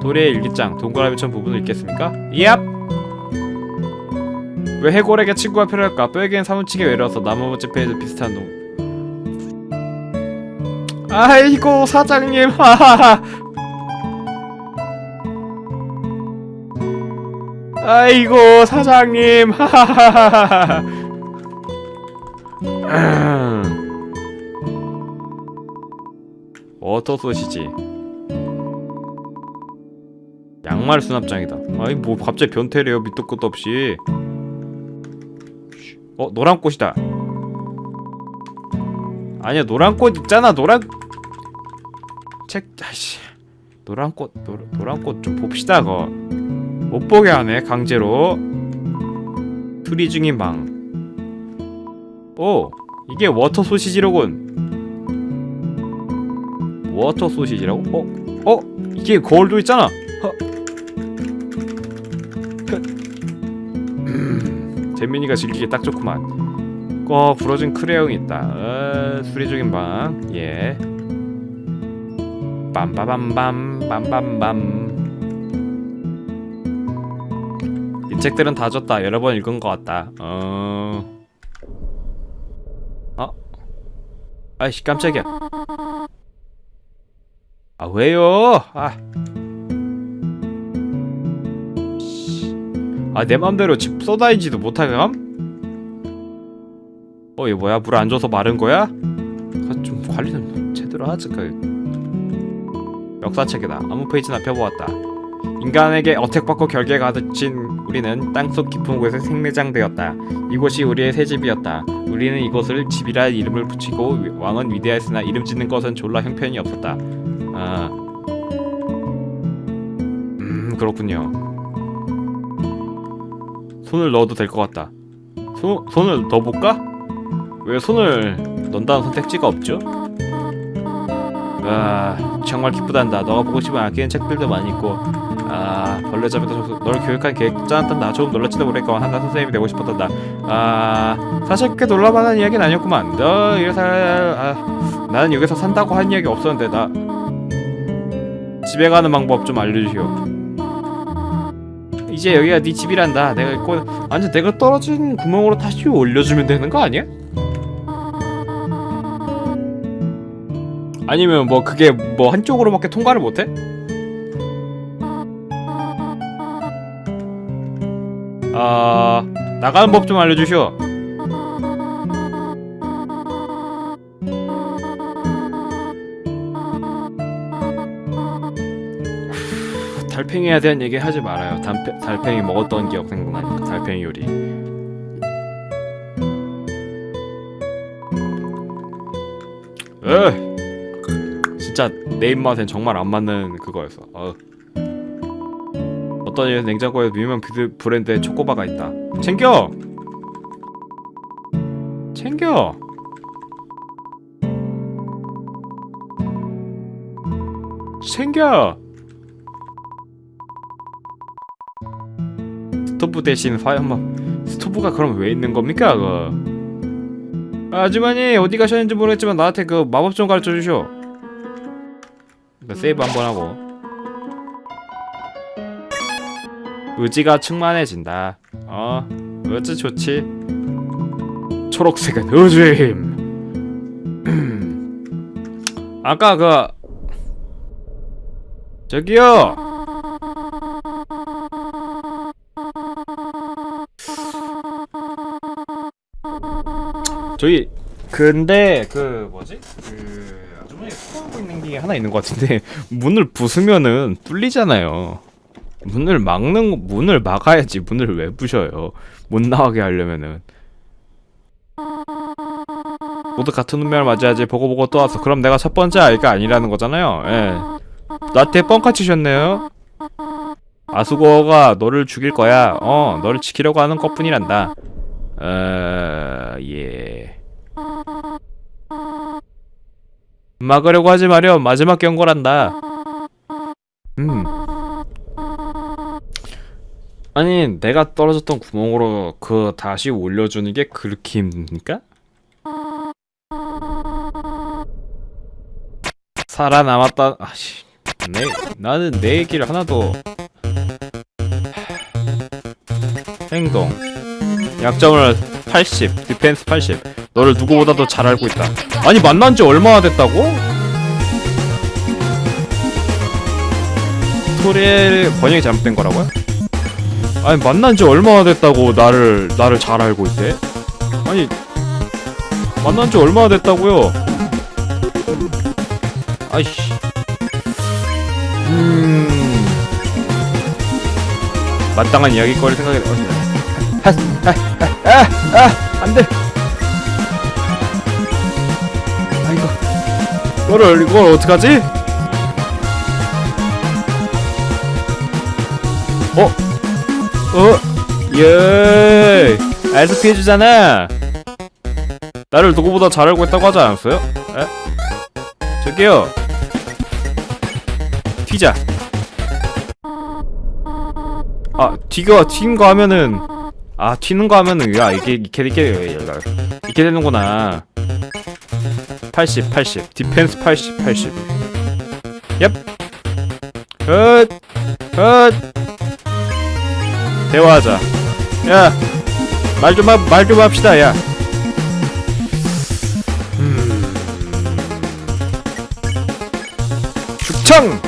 도리의 일기장 동그라미처럼 부분을 읽겠습니까? 얍! 왜 해골에게 친구가 필요할까? 뼈에겐 사무치게 외로워서 나머지 페이지 비슷한 놈 아이고 사장님 하하하 아이고 사장님 하하하하 워터 소시지 양말 수납장이다. 아이 뭐 갑자기 변태래요 밑도 끝도 없이. 어 노란 꽃이다. 아니야 노란 꽃 있잖아 노란. 책 아씨. 노란 꽃 노, 노란 꽃 좀 봅시다 그거. 못 보게 하네 강제로. 수리 중인 방오 이게 워터 소시지로군. 워터 소시지라고? 어? 어? 이게 거울도 있잖아 음, 재민이가 즐기기 딱 좋구만. 꺼 부러진 크레용이 있다. 어, 수리 중인 방 예. 빰빠밤밤 빰빰밤. 이 책들은 다 줬다. 여러 번 읽은 것 같다. 어... 어? 아이씨 깜짝이야. 아 왜요? 아 아, 내 맘대로 집 쏟아지지도 못하게 함? 어, 이거 뭐야? 물 안 줘서 마른 거야? 아, 좀 관리는 제대로 하지, 그. 역사책이다. 아무 페이지나 펴보았다. 인간에게 어택받고 결계가 갇힌 우리는 땅속 깊은 곳에 생매장되었다. 이곳이 우리의 새 집이었다. 우리는 이곳을 집이라 이름을 붙이고 위- 왕은 위대하였으나 이름 짓는 것은 졸라 형편이 없었다. 아, 음 그렇군요. 손을 넣어도 될 것 같다. 손 손을 넣어볼까? 왜 손을 넣는다는 선택지가 없죠? 아 정말 기쁘단다. 너가 보고 싶은 아끼는 책들도 많이 있고 아 벌레 잡이도 너를 교육한 계획 짜놨단다. 조금 놀랄지도 모르겠고 한나 선생님이 되고 싶었단다. 아 사실 그렇게 놀랄만한 이야기는 아니었구만. 너 이래서 아, 나는 여기서 산다고 한 이야기 없었는데 나 집에 가는 방법 좀 알려주시오. 이제 여기가 네 집이란다. 내가 있고 완전 내가 떨어진 구멍으로 다시 올려주면 되는 거 아니야? 아니면 뭐 그게 뭐 한쪽으로밖에 통과를 못해? 아 나가는 법 좀 알려주시오. 달팽이에 대한 얘기 하지 말아요. 달팽, 달팽이 먹었던 기억 생각나니까 달팽이 요리. 에 진짜 내 입맛엔 정말 안 맞는 그거였어. 어. 어떤 이 냉장고에 유명 브랜드의 초코바가 있다. 챙겨. 챙겨. 챙겨. 스토브 대신 화염막 스토브가 그럼 왜 있는 겁니까 그거? 아주머니 어디 가셨는지 모르겠지만 나한테 그 마법 좀 가르쳐 나 세이브 한번 하고. 의지가 충만해진다. 어 의지 좋지? 초록색은 의지임. 아까 그 저기요 저희 근데 그 뭐지 그 아주머니 소하고 있는 게 하나 있는 것 같은데 문을 부수면은 뚫리잖아요. 문을 막는 문을 막아야지 문을 왜 부셔요? 못 나가게 하려면은 모두 같은 운명을 맞이하지 보고 보고 또 왔어. 그럼 내가 첫 번째 아이가 아니라는 거잖아요. 예. 나한테 뻥카 치셨네요. 아수고가 너를 죽일 거야. 어, 너를 지키려고 하는 것뿐이란다. 어, 예. 막으려고 하지 마렴. 마지막 경고란다. 음. 아니, 내가 떨어졌던 구멍으로 그 다시 올려주는 게 그렇게 힘듭니까? 살아남았다. 아씨, 내 나는 내 얘기를 하나도 행동 약점을 80 디펜스 80 너를 누구보다도 잘 알고 있다 아니 만난 지 얼마나 됐다고? 스토리의 번역이 잘못된 거라고요? 아니 만난 지 얼마나 됐다고 나를 나를 잘 알고 있대? 아니 만난 지 얼마나 됐다고요? 아이씨 음 마땅한 이야기거리 생각이 어, 아 아 아 안 돼 아 이거 이거를 이걸 어떡하지? 어? 어? 예 알스 피해주잖아 나를 누구보다 잘 알고 있다고 하지 않았어요? 에? 저기요 튀자 아 튀겨 튀는 거 하면은 아 튀는 거 하면은 야 이게 이렇게 이렇게 이렇게 되는구나. 80 80 디펜스 80 80 얍. 헛! 헛! 대화하자. 야 말 좀 말 좀 합시다 야. 음. 죽창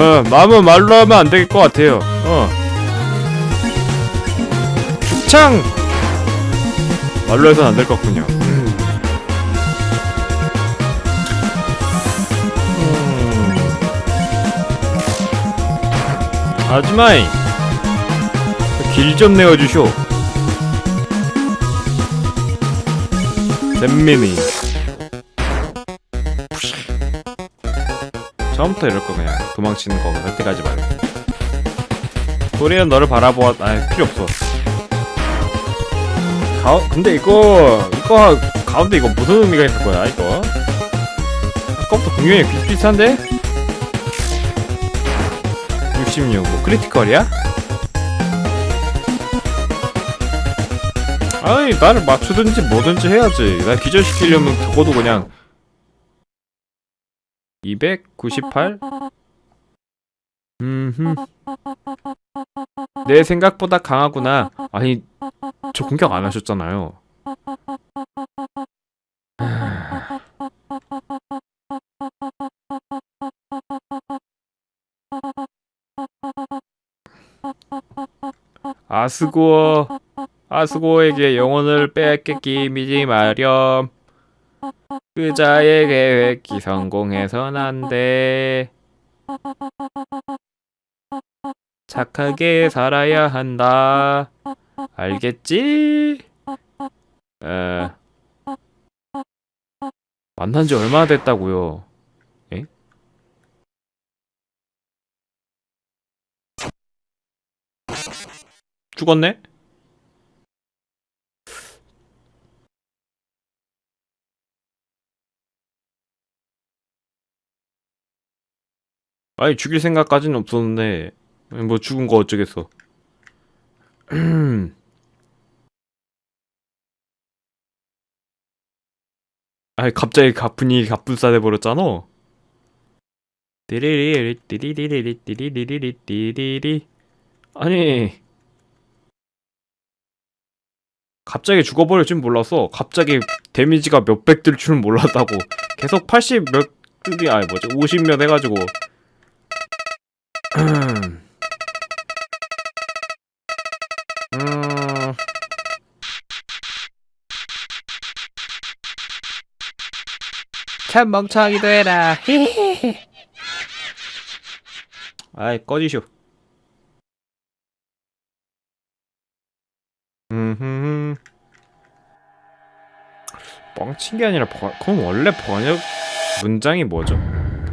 어 마음은 말로 하면 안 될 것 같아요. 어. 죽창! 말로 해서는 안 될 것 같군요. 음. 아줌마이! 길 좀 내어주쇼. 잼민이 처음부터 이럴 거 그냥 도망치는 거 선택하지 말고. 도리는 너를 바라보아 아 필요 없어. 가 근데 이거 이거 가운데 이거 무슨 의미가 있을 거야 이거? 아까부터 분명히 비슷비슷한데? 66 뭐 크리티컬이야? 아니 나를 맞추든지 뭐든지 해야지. 나 기절시키려면 적어도 그냥 298? 음흠. 내 생각보다 강하구나. 아니 저 공격 안 하셨잖아요. 아스고 아스고에게 영혼을 뺏기기 미지 마렴 그자의 계획이 성공해선 안 돼 착하게 살아야 한다 알겠지? 에 만난 지 얼마나 됐다고요? 에? 죽었네? 아니 죽일 생각까지는 없었는데 뭐 죽은 거 어쩌겠어. 아니 갑자기 가분이 갑분싸 돼 버렸잖아. 띠리리리 띠리리리 띠리리리 띠리리 아니. 갑자기 죽어버릴 줄 몰랐어. 갑자기 데미지가 몇백 들 줄은 몰랐다고. 계속 80 몇, 아니 뭐지? 50 몇 해가지고 음. 음. 참 멍청이도 해라. 아이 꺼지쇼. 음. 뻥친 게 아니라 번, 그럼 원래 번역 문장이 뭐죠?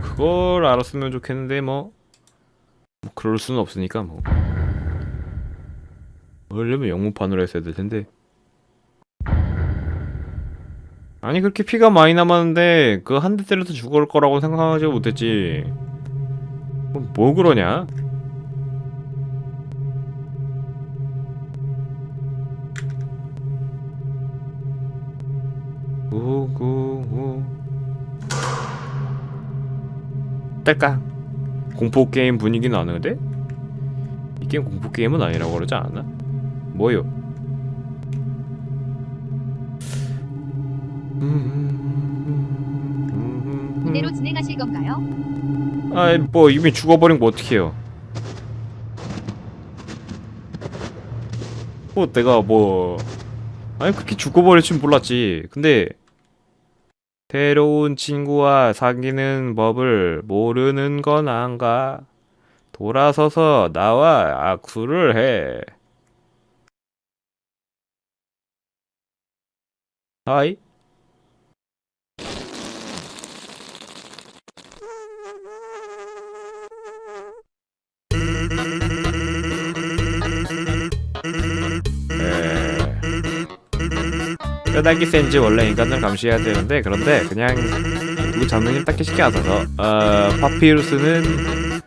그걸 알았으면 좋겠는데 뭐. 뭐 그럴 수는 없으니까 뭐. 그러려면 영문판으로 했어야 될 텐데. 아니 그렇게 피가 많이 남았는데 그 한 대 때려서 죽을 거라고 생각하지 못했지. 뭐, 뭐 그러냐? 우구우 어떨까? 공포 게임 분위기 나는데? 이 게임 공포 게임은 아니라고 그러지 않았나? 뭐요? 이대로 진행하실 건가요? 아이 뭐 이미 죽어버린 거 어떡해요 뭐 내가 뭐 아니 그렇게 죽어버릴 줄 몰랐지 근데 새로운 친구와 사귀는 법을 모르는 건 안가? 돌아서서 나와 악수를 해. 하이 뼈다귀 센지 원래 인간을 감시해야 되는데 그런데 그냥 누구 게 딱히 쉽게 안 써서 어, 파피루스는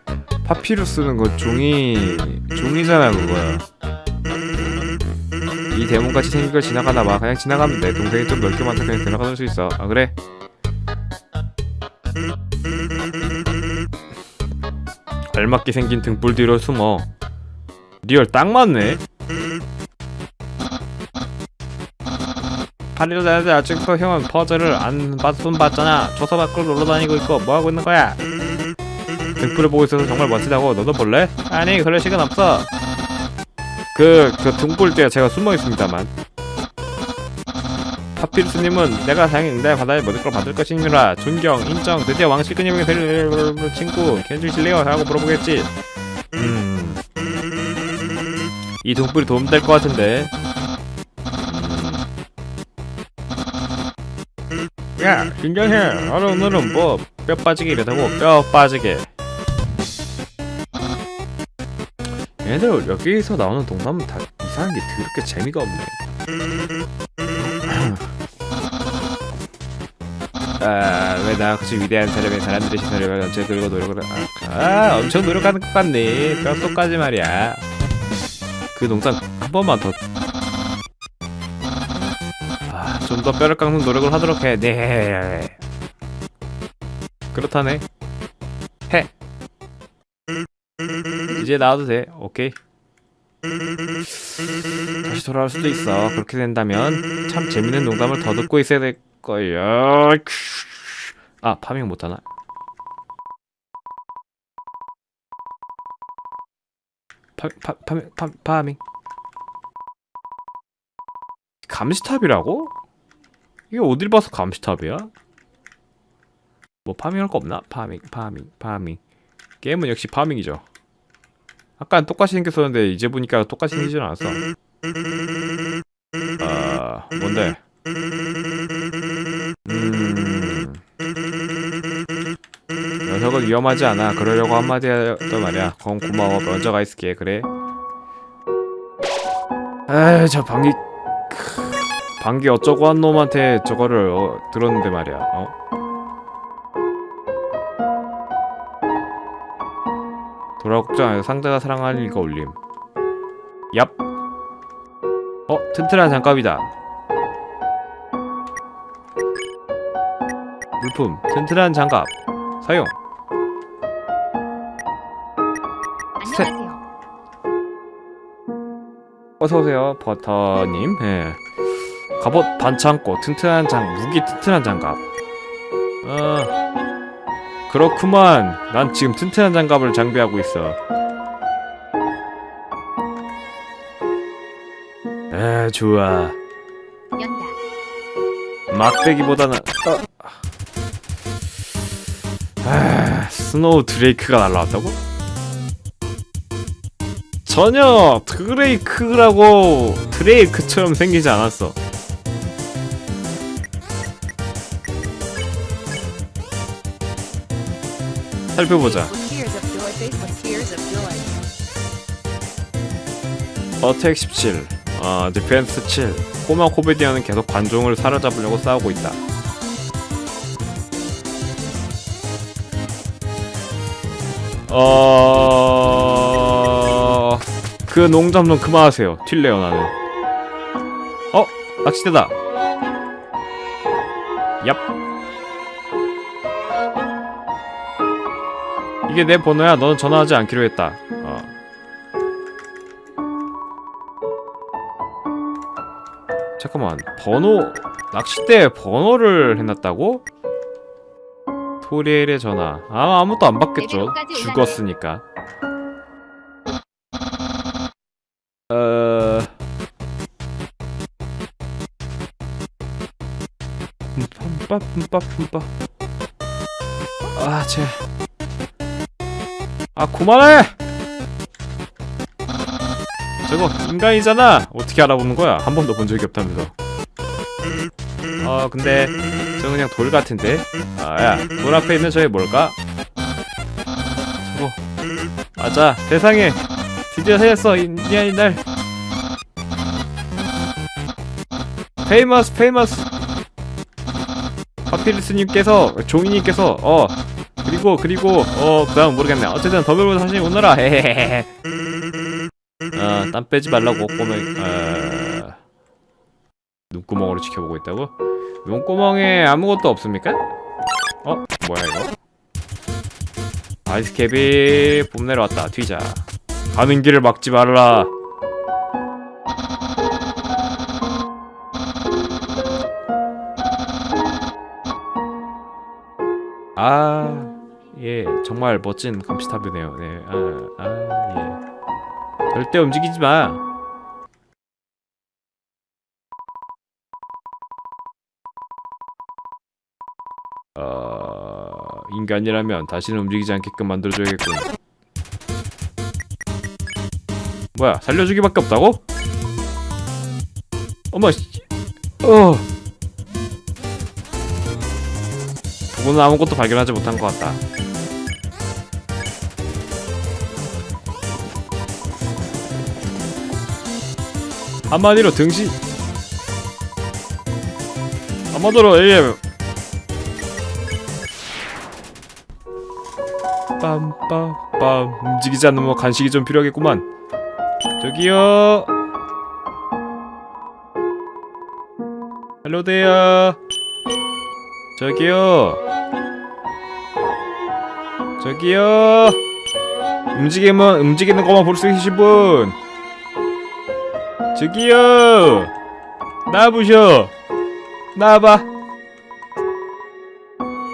파피루스는 그 종이 종이잖아 그거야. 이 대문같이 생긴 걸 지나가나 봐. 그냥 지나가면 돼. 동생이 좀 넓게 만져 그냥 들어갈 수 있어. 아 그래? 알맞게 생긴 등불 뒤로 숨어. 리얼 딱 맞네 파리로자한테 아직도 형은 퍼즐을 안 받은 봤잖아. 조서 밖으로 놀러 다니고 있고 뭐 하고 있는 거야? 등불을 보고 있어서 정말 멋지다고 너도 볼래? 아니 그럴 시간 없어. 그, 그 등불 뒤에 제가 숨어 있습니다만. 파피루스님은 내가 내 바다에 모든 걸 받을 것이니라. 존경, 인정, 드디어 왕실근님에게 될 친구 견주실래요? 하고 물어보겠지. 음... 이 등불이 도움될 것 같은데 야, 진정해. 오늘은 뭐 뼈 빠지게 이러다고 뼈 빠지게. 얘들 여기서 나오는 동남은 다 이상한 게 더럽게 재미가 없네. 아, 왜 나같이 위대한 사람의 사람들의 시선을 전체 들고 노력을 아, 아, 엄청 노력하는 것 같네. 뼛속까지 말이야. 그 농담 한 번만 더 좀 더 뼈를 깎는 노력을 하도록 해. 네. 그렇다네. 해. 이제 나와도 돼. 오케이. 다시 돌아올 수도 있어. 그렇게 된다면 참 재밌는 농담을 더 듣고 있어야 될 거야. 아, 파밍 못 하나? 파, 파, 파, 파, 파밍. 감시탑이라고? 이게 어딜 봐서 감시탑이야? 뭐 파밍할 거 없나? 파밍, 파밍, 파밍. 게임은 역시 파밍이죠. 아까는 똑같이 생겼었는데 이제 보니까 똑같이 생기진 않았어. 아, 뭔데? 음. 녀석은 위험하지 않아. 그러려고 한마디 했단 말이야. 그럼 고마워. 먼저 가 있을게. 그래. 에이, 저 방귀 방귀 어쩌고 한 놈한테 저거를 어, 들었는데 말이야. 어? 돌아 걱정 사랑할 리가 올림. 얍. 어, 튼튼한 장갑이다. 물품, 튼튼한 장갑. 사용. 셋. 안녕하세요. 어서 오세요, 버터님. 예. 갑옷 반창고 튼튼한 장 무기 튼튼한 장갑. 아 그렇구만. 난 지금 튼튼한 장갑을 장비하고 있어. 에 좋아. 연다. 막대기보다는 어. 아 스노우 드레이크가 날라왔다고? 전혀 드레이크라고 드레이크처럼 생기지 않았어. 살펴보자. 어택 17, 어, 디펜스 7. 꼬마 코미디언은 계속 관종을 사로잡으려고 싸우고 있다. 어... 그 농담 좀 그만하세요. 튈래요 나는. 어? 낚시대다. 얍. 이게 내 번호야. 너는 전화하지 않기로 했다. 어. 잠깐만. 번호 낚싯대 번호를 해놨다고? 토리엘의 전화. 아 아무것도 안 받겠죠. 죽었으니까. 어. 뿜빠 뿜빠 뿜빠. 아 쟤. 아 그만해. 저거 인간이잖아. 어떻게 알아보는 거야? 한 번도 본 적이 없다면서. 아 근데 저 그냥 돌 같은데. 아야 돌 앞에 있는 저게 뭘까? 저거 맞아 세상에 드디어 새겼어 인디안인 날. 페이머스 페이머스 파피루스님께서 종이님께서 어 그리고 그리고 어 그다음 모르겠네. 어쨌든 더블로 다시 오너라. 헤헤헤헤. 어땀 빼지 말라고 꼬맹 어 눈구멍으로 지켜보고 있다고? 눈구멍에 아무것도 없습니까? 어 뭐야 이거? 아이스캡이 봄 내려왔다. 튀자 가는 길을 막지 말라. 아, 예, 정말 멋진 감시탑이네요. 네, 아, 아, 예. 절대 움직이지 마. 어, 인간이라면 다시는 움직이지 않게끔 만들어줘야겠군. 뭐야, 살려주기밖에 없다고? 어머, 씨. 어. 부부는 아무것도 발견하지 못한 것 같다. 한마디로 등신. 한마디로 이게 빰빰빰 움직이지 않는 뭐 간식이 좀 필요하겠구만. 저기요. 헬로데요. 저기요. 저기요. 움직이면 움직이는 것만 볼수 있으신 분. 저기요. 나와보셔. 나와봐.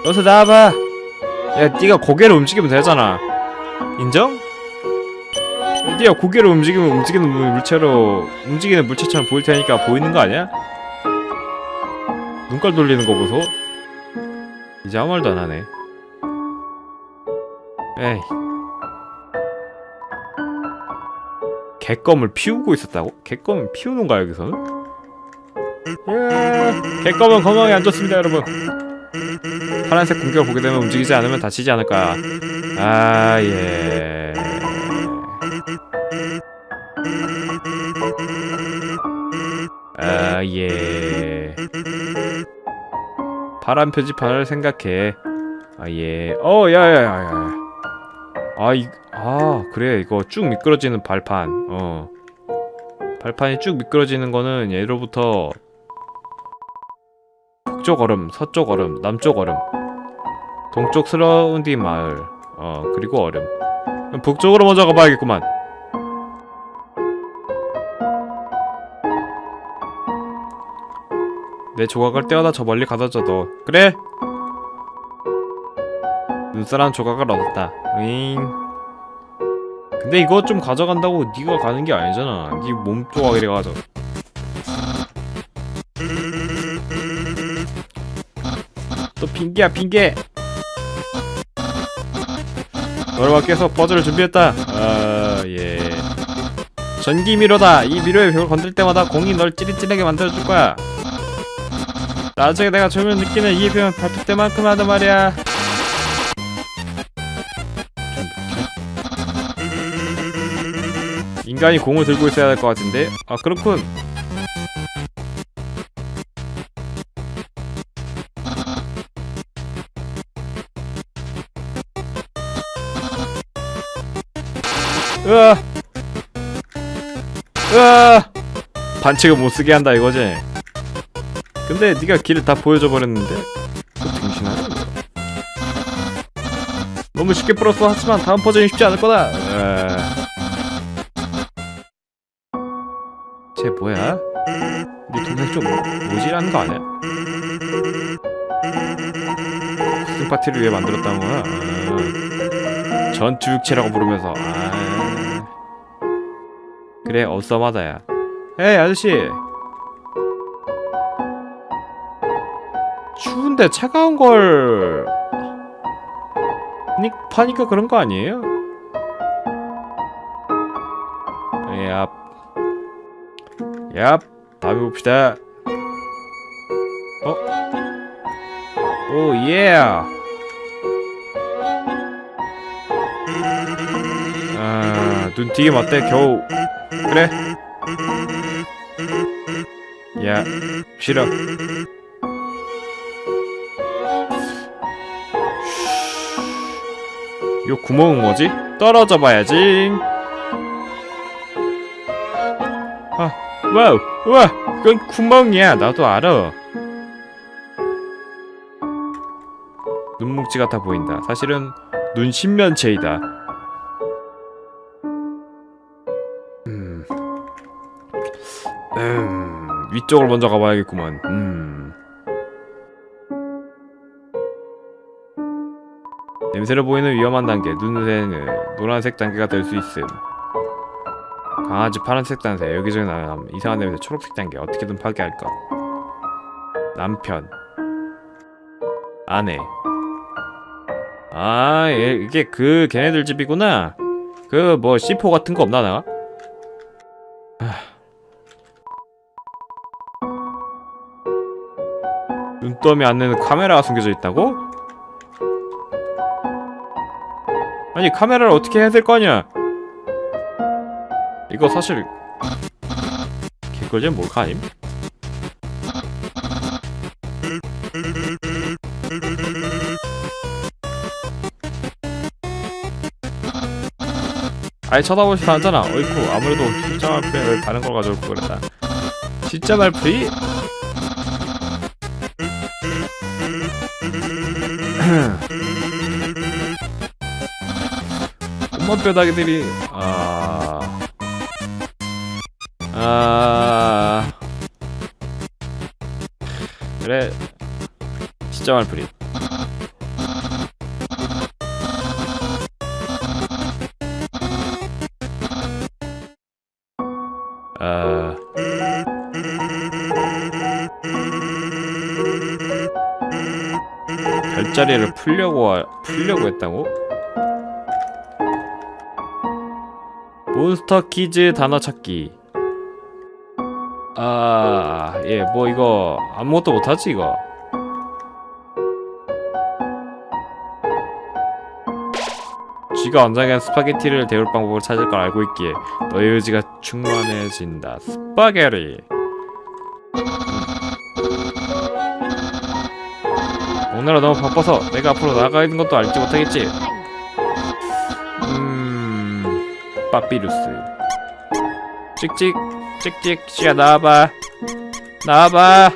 어서 나와봐. 야, 네가 고개를 움직이면 되잖아. 인정? 네가 고개를 움직이면 움직이는 물- 물체로 움직이는 물체처럼 보일 테니까 보이는 거 아니야? 눈깔 돌리는 거 보소. 이제 아무 말도 안 하네. 에이. 개껌을 피우고 있었다고? 개껌을 피우는 거야 여기서는? 예, 개껌은 건강에 안 좋습니다 여러분. 파란색 공격을 보게 되면 움직이지 않으면 다치지 않을까. 아 예. 아 예. 파란 표지판을 생각해. 아 예. 어 야야야야. 아, 이, 아, 그래. 이거 쭉 미끄러지는 발판. 어. 발판이 쭉 미끄러지는 거는 예로부터 북쪽 얼음, 서쪽 얼음, 남쪽 얼음, 동쪽 스러운디 마을, 어, 그리고 얼음. 북쪽으로 먼저 가봐야겠구만. 내 조각을 떼어다 저 멀리 가다 줘도 그래 눈사람 조각을 얻었다. 으잉 근데 이거 좀 가져간다고 네가 가는 게 아니잖아. 네 몸 조각이래 가져 또 핑계야 핑계. 너를 위해서 퍼즐을 준비했다. 아 예. 전기 미로다. 이 미로의 벽을 건들 때마다 공이 널 찌릿찌릿하게 만들어줄 거야. 나중에 내가 조면 느끼는 이 표현 발톱 때만큼 하단 말이야 인간이 공을 들고 있어야 할 것 같은데. 아 그렇군. 으아! 으아! 반칙을 못 쓰게 한다 이거지? 근데 네가 길을 다 보여줘 버렸는데. 너무 쉽게 풀었어. 하지만 다음 버전이 쉽지 않을 거다. 에... 쟤 파티를 위해 만들었다는 거야. 아... 전투육체라고 부르면서. 아... 그래 어썸하다야. 에이 아저씨. 추운데 차가운 걸 파니, 파니까 그런 거 아니에요? 얍 얍, 다음에 봅시다. 어? 오, 예 아, 눈 튀김 어때? 겨우 그래 야, 싫어 요 구멍은 뭐지? 떨어져 봐야지. 아, 와우, 와, 그건 구멍이야. 나도 알아. 눈뭉치 같아 보인다. 사실은 눈 신면체이다. 위쪽을 먼저 가봐야겠구만. 음. 냄새를 보이는 위험한 단계 눈새는 노란색 단계가 될 수 있음 강아지 파란색 단계 여기저기 나면 이상한 냄새 초록색 단계 어떻게든 파괴할 것 남편 아내 아 얘, 이게 그 걔네들 집이구나 그 뭐 C4 같은 거 없나 내가? 하... 눈더미 안에는 카메라가 숨겨져 있다고? 아니 카메라를 어떻게 해야 될 거 아니야 이거 사실 개꿀잼 몰카 아님? 아니 쳐다보지도 않잖아 어이쿠 아무래도 진짜 말프리를 다른 걸 가져올 걸 그랬다 진짜 말프리? 엄마 뼈다귀들이. 아... 아... 그래. 진짜 말풀이. 아... 별자리를 풀려고 하- 풀려고 했다고? 몬스터 퀴즈 단어 찾기. 아, 예, 뭐 이거 아무것도 못하지 이거. 쥐가 언젠간 스파게티를 데울 방법을 찾을 걸 알고 있기에 너의 의지가 충만해진다. 스파게티. 오늘은 너무 바빠서 내가 앞으로 나가 있는 것도 알지 못하겠지. 빠삐루스. 찍찍, 찍찍, 씨야 나와봐, 나와봐.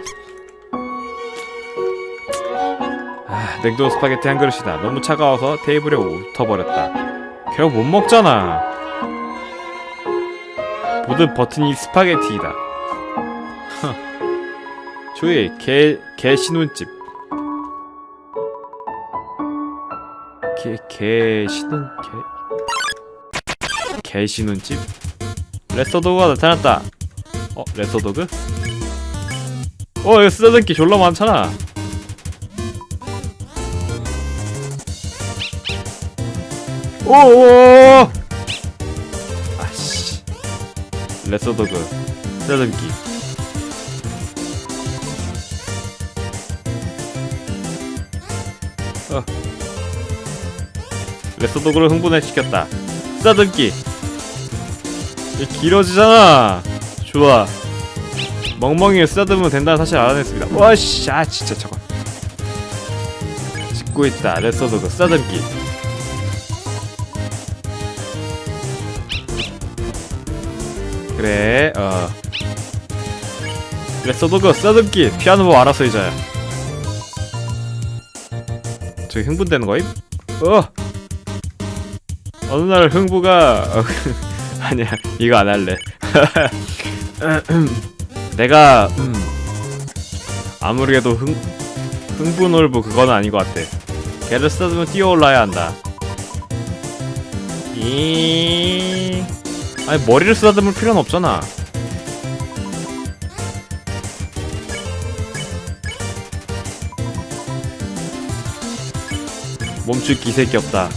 아, 냉동 스파게티 한 그릇이다. 너무 차가워서 테이블에 웃어버렸다. 결국 못 먹잖아. 모든 버튼이 스파게티이다. 허. 조이, 개, 개 신혼집. 개, 개 신혼, 개. 개 신혼집? 레스터도그가 나타났다. 어, 레스터도그? 어, 이거 쓰다듬기 졸라 많잖아. 오오! 아씨. 레스터도그 쓰다듬기. 어. 레스터도그를 흥분해시켰다. 쓰다듬기. 길어지잖아. 좋아. 멍멍이에 쓰다듬으면 된다는 사실 알아냈습니다. 와씨, 아 진짜 저거. 짓고 있다. 레서도그 쓰다듬기. 그래, 어. 레서도그 쓰다듬기. 피아노 뭐 알아서 이자야. 저기 흥분되는 거임? 어. 어느 날 흥부가 어, 아니야 이거 안 할래. 내가 음, 아무래도 흥 흥부놀부 그거는 아닌 것 같아. 걔를 쓰다듬으면 뛰어올라야 한다. 이 아니 머리를 쓰다듬을 필요는 없잖아. 멈출 기색이 없다.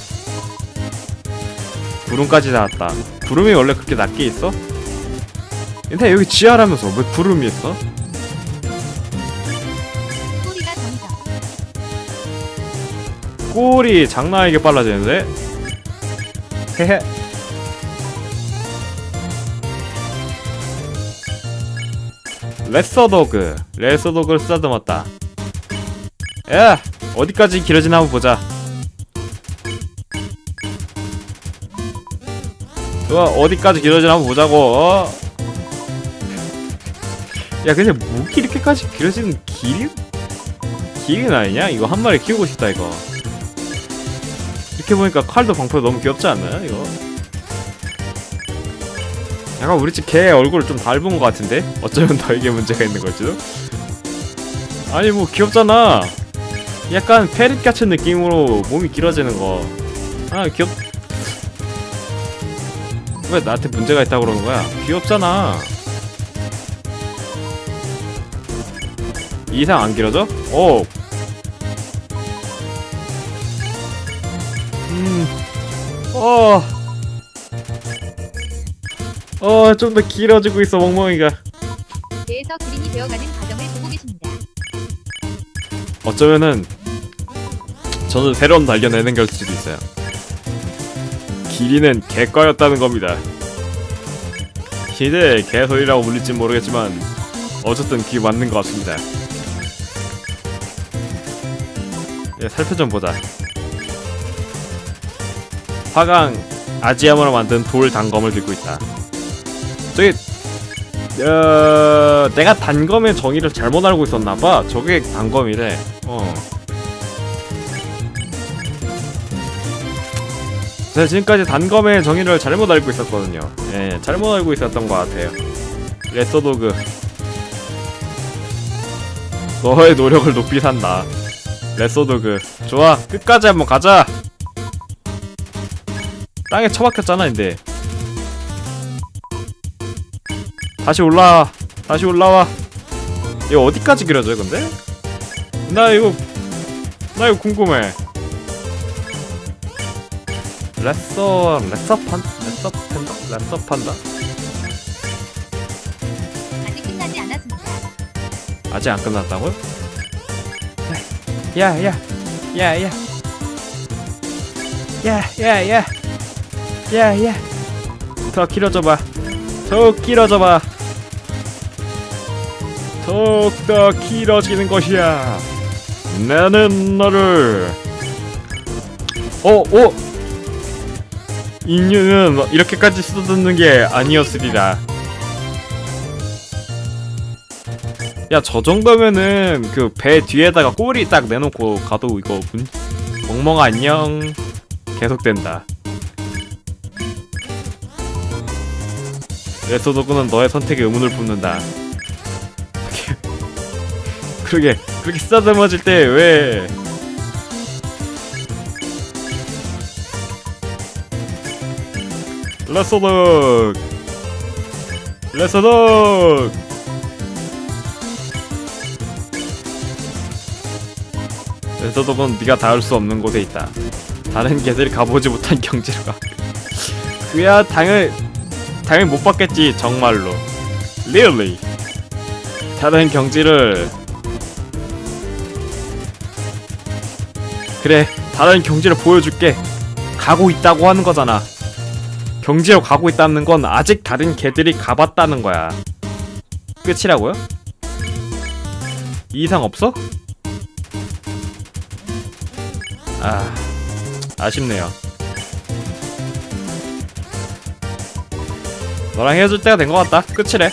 구름까지 닿았다. 구름이 원래 그렇게 낮게 있어? 근데 여기 지하라면서 왜 구름이 있어? 꼴이 장난 아니게 빨라지는데? 헤헤. 레서도그 레서도그를 쓰다듬었다 야 어디까지 길어지나 한번 보자 좋아 어디까지 길어지나 한번 보자고 어? 야 근데 목이 이렇게까지 길어지는 길이 길이 아니냐? 이거 한 마리 키우고 싶다 이거 이렇게 보니까 칼도 방패도 너무 귀엽지 않나요 이거? 약간 우리 집 개 얼굴을 좀 닮은 것 같은데? 어쩌면 너에게 문제가 있는 걸지도? 아니 뭐 귀엽잖아 약간 페릿 같은 느낌으로 몸이 길어지는 거아 귀엽 왜 나한테 문제가 있다고 그러는 거야? 귀엽잖아 이 이상 안 길어져? 오 음, 어, 어, 좀 더 길어지고 있어, 멍멍이가. 개에서 기린이 되어가는 과정을 보고 계십니다. 어쩌면은, 저는 새로운 발견해낸 걸 수도 있어요. 길이는 개과였다는 겁니다. 시대의 개소리라고 불릴진 모르겠지만, 어쨌든 그게 맞는 것 같습니다. 예, 살펴 좀 보자. 화강 아지암으로 만든 돌 단검을 들고 있다. 저기 어, 내가 단검의 정의를 잘못 알고 있었나봐. 저게 단검이래. 어. 제가 지금까지 단검의 정의를 잘못 알고 있었거든요. 예, 잘못 알고 있었던 것 같아요. 레서도그. 너의 노력을 높이 산다. 레서도그. 좋아, 끝까지 한번 가자. 땅에 처박혔잖아 근데 다시 올라와 다시 올라와 이거 어디까지 길어져요 근데? 나 이거 나 이거 궁금해 레서 레서 판? 레서 판다 레서 판다? 아직 끝나지 않았습니다. 아직 안 끝났다고요? 야야 야야. 야 야야. 야야. 더 길어져봐. 더 길어져봐. 더욱더 길어지는 것이야. 나는 너를. 어? 어? 인류는 이렇게까지 쓰다듬는 게 아니었으리라 야 저 정도면은 그 배 뒤에다가 꼬리 딱 내놓고 가도 이거 문... 멍멍 안녕. 계속된다. 레서도구는 너의 선택에 의문을 품는다. 그러게 그렇게 쓰다듬어질 때 왜 레서독 레서독 레서독은 네가 닿을 수 없는 곳에 있다. 다른 개들이 가보지 못한 경지로 가. 그야 당연 당연히 못 받겠지 정말로. Really? 다른 경지를. 그래 다른 경지를 보여줄게. 가고 있다고 하는 거잖아 경지로 가고 있다는 건 아직 다른 개들이 가봤다는 거야 끝이라고요? 이 이상 없어? 아 아쉽네요 너랑 헤어질 때가 된 것 같다 끝이래